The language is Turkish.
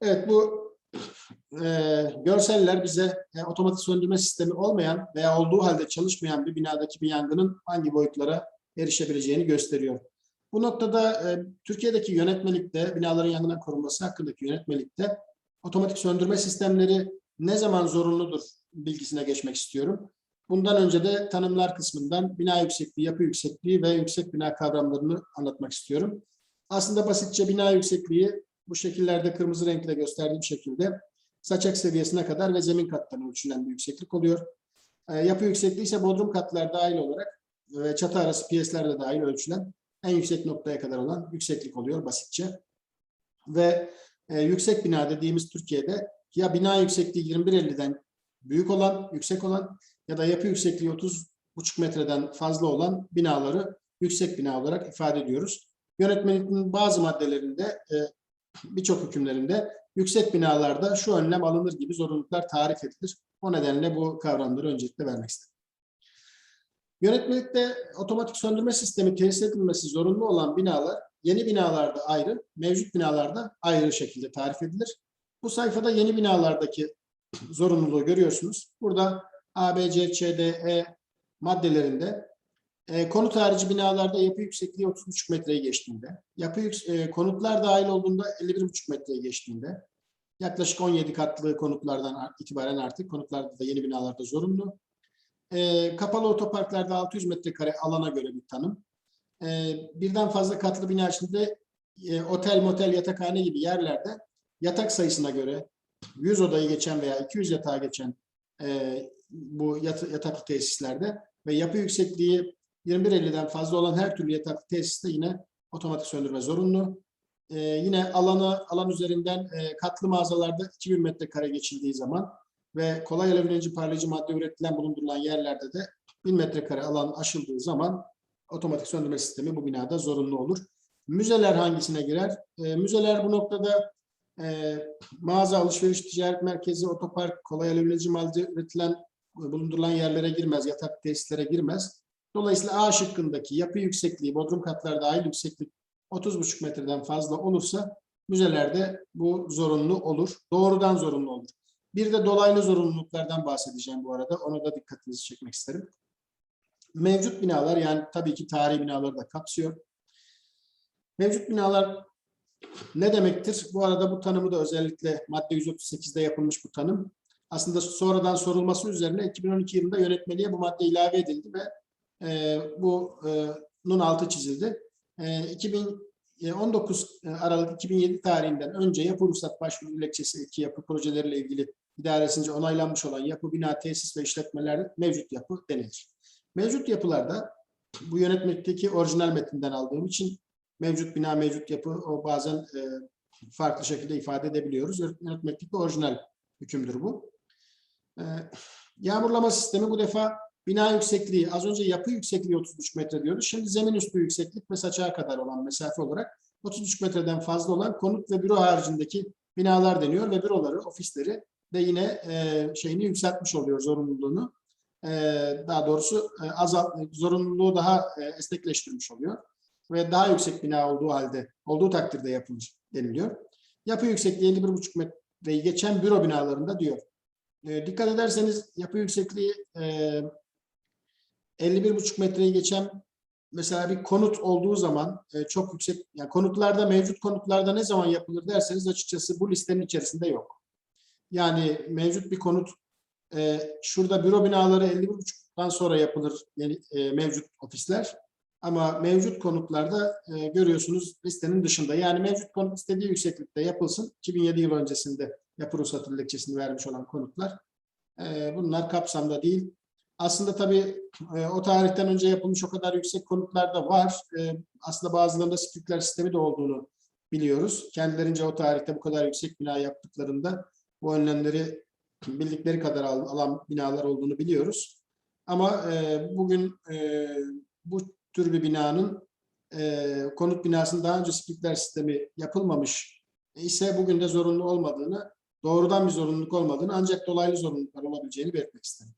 Evet bu e, görseller bize e, otomatik söndürme sistemi olmayan veya olduğu halde çalışmayan bir binadaki bir yangının hangi boyutlara erişebileceğini gösteriyor. Bu noktada e, Türkiye'deki yönetmelikte, binaların yangından korunması hakkındaki yönetmelikte otomatik söndürme sistemleri ne zaman zorunludur bilgisine geçmek istiyorum. Bundan önce de tanımlar kısmından bina yüksekliği, yapı yüksekliği ve yüksek bina kavramlarını anlatmak istiyorum. Aslında basitçe bina yüksekliği bu şekillerde kırmızı renkle gösterdiğim şekilde saçak seviyesine kadar ve zemin katlarına ölçülen bir yükseklik oluyor. E, yapı yüksekliği ise bodrum katlar dahil olarak ve çatı arası piyesler de dahil ölçülen en yüksek noktaya kadar olan yükseklik oluyor basitçe. Ve e, yüksek bina dediğimiz Türkiye'de ya bina yüksekliği 21.50'den büyük olan, yüksek olan ya da yapı yüksekliği 30,5 metreden fazla olan binaları yüksek bina olarak ifade ediyoruz. Yönetmelik'in bazı maddelerinde, e, birçok hükümlerinde yüksek binalarda şu önlem alınır gibi zorunluluklar tarif edilir. O nedenle bu kavramları öncelikle vermek istedim. Yönetmelikte otomatik söndürme sistemi tesis edilmesi zorunlu olan binalar yeni binalarda ayrı, mevcut binalarda ayrı şekilde tarif edilir. Bu sayfada yeni binalardaki zorunluluğu görüyorsunuz. Burada A, B, C, Ç, D, E maddelerinde e, konut harici binalarda yapı yüksekliği 30,5 metreye geçtiğinde, yapı e, konutlar dahil olduğunda 51,5 metreye geçtiğinde, yaklaşık 17 katlı konutlardan itibaren artık konutlarda da yeni binalarda zorunlu. E, kapalı otoparklarda 600 metrekare alana göre bir tanım. E, birden fazla katlı bina içinde e, otel, motel, yatakhane gibi yerlerde yatak sayısına göre 100 odayı geçen veya 200 yatağı geçen e, bu yat- yataklı tesislerde ve yapı yüksekliği 21.50'den fazla olan her türlü yataklı tesiste yine otomatik söndürme zorunlu. E, yine alanı alan üzerinden e, katlı mağazalarda 2000 metrekare geçildiği zaman ve kolay alevlenici parlayıcı madde üretilen bulundurulan yerlerde de 1000 metrekare alan aşıldığı zaman otomatik söndürme sistemi bu binada zorunlu olur. Müzeler hangisine girer? E, müzeler bu noktada e, mağaza, alışveriş, ticaret merkezi, otopark, kolay alevlenici madde üretilen, bulundurulan yerlere girmez, yatak tesislere girmez. Dolayısıyla A şıkkındaki yapı yüksekliği, bodrum katlar dahil yükseklik 30,5 metreden fazla olursa müzelerde bu zorunlu olur. Doğrudan zorunlu olur. Bir de dolaylı zorunluluklardan bahsedeceğim bu arada. Ona da dikkatinizi çekmek isterim. Mevcut binalar yani tabii ki tarihi binaları da kapsıyor. Mevcut binalar ne demektir? Bu arada bu tanımı da özellikle madde 138'de yapılmış bu tanım. Aslında sonradan sorulması üzerine 2012 yılında yönetmeliğe bu madde ilave edildi ve e, bunun altı çizildi. E, 2019 Aralık 2007 tarihinden önce yapı ruhsat başvuru dilekçesi iki yapı projeleriyle ilgili idaresince onaylanmış olan yapı, bina, tesis ve işletmeler mevcut yapı denilir. Mevcut yapılarda bu yönetmelikteki orijinal metinden aldığım için mevcut bina, mevcut yapı o bazen e, farklı şekilde ifade edebiliyoruz. Yönetmelikte orijinal hükümdür bu. E, yağmurlama sistemi bu defa bina yüksekliği, az önce yapı yüksekliği 33 metre diyoruz. Şimdi zemin üstü yükseklik ve saçağa kadar olan mesafe olarak 33 metreden fazla olan konut ve büro haricindeki binalar deniyor ve büroları, ofisleri de yine e, şeyini yükseltmiş oluyor zorunluluğunu. E, daha doğrusu e, azalt, zorunluluğu daha e, esnekleştirmiş oluyor ve daha yüksek bina olduğu halde, olduğu takdirde yapılır deniliyor. Yapı yüksekliği 51,5 metreyi geçen büro binalarında diyor. E, dikkat ederseniz yapı yüksekliği e, 51,5 metreyi geçen mesela bir konut olduğu zaman e, çok yüksek, yani konutlarda mevcut konutlarda ne zaman yapılır derseniz açıkçası bu listenin içerisinde yok. Yani mevcut bir konut e, şurada büro binaları 51,5'dan sonra yapılır yani, e, mevcut ofisler. Ama mevcut konutlarda e, görüyorsunuz listenin dışında. Yani mevcut konut istediği yükseklikte yapılsın. 2007 yıl öncesinde yapı ruhsatı dilekçesini vermiş olan konutlar. E, bunlar kapsamda değil. Aslında tabii e, o tarihten önce yapılmış o kadar yüksek konutlar da var. E, aslında bazılarında spikler sistemi de olduğunu biliyoruz. Kendilerince o tarihte bu kadar yüksek bina yaptıklarında bu önlemleri bildikleri kadar al, alan binalar olduğunu biliyoruz. Ama e, bugün e, bu tür bir binanın e, konut binasının daha önce spikler sistemi yapılmamış ise bugün de zorunlu olmadığını, doğrudan bir zorunluluk olmadığını ancak dolaylı zorunluluklar olabileceğini belirtmek isterim.